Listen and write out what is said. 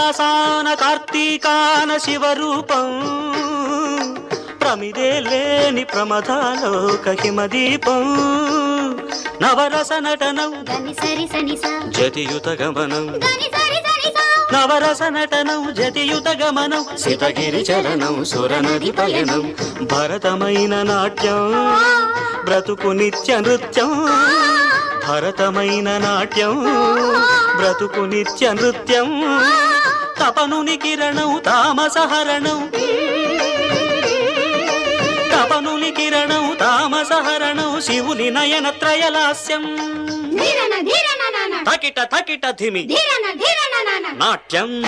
కైలాసాన కార్తీకాన శివరూపం. ప్రమిదే లేని ప్రమదాలోక హిమదీపం. నవరస నటనం. జతియుత గమనం. నవరస నటనం జతియుత గమనం. సితగిరి చలనం సురనది పయనం. భరతమైన నాట్యం. బ్రతుకు నిత్య నృత్యం. భరతమైన నాట్యం. బ్రతుకు నిత్య నృత్యం. తపనుని కిరణం తామసహరణం తపనుని కిరణం తామసహరణం శివుని నయన త్రయలాస్యం. ధీరన ధీరన నాన. తకిట తకిట ధిమి. నాట్యం.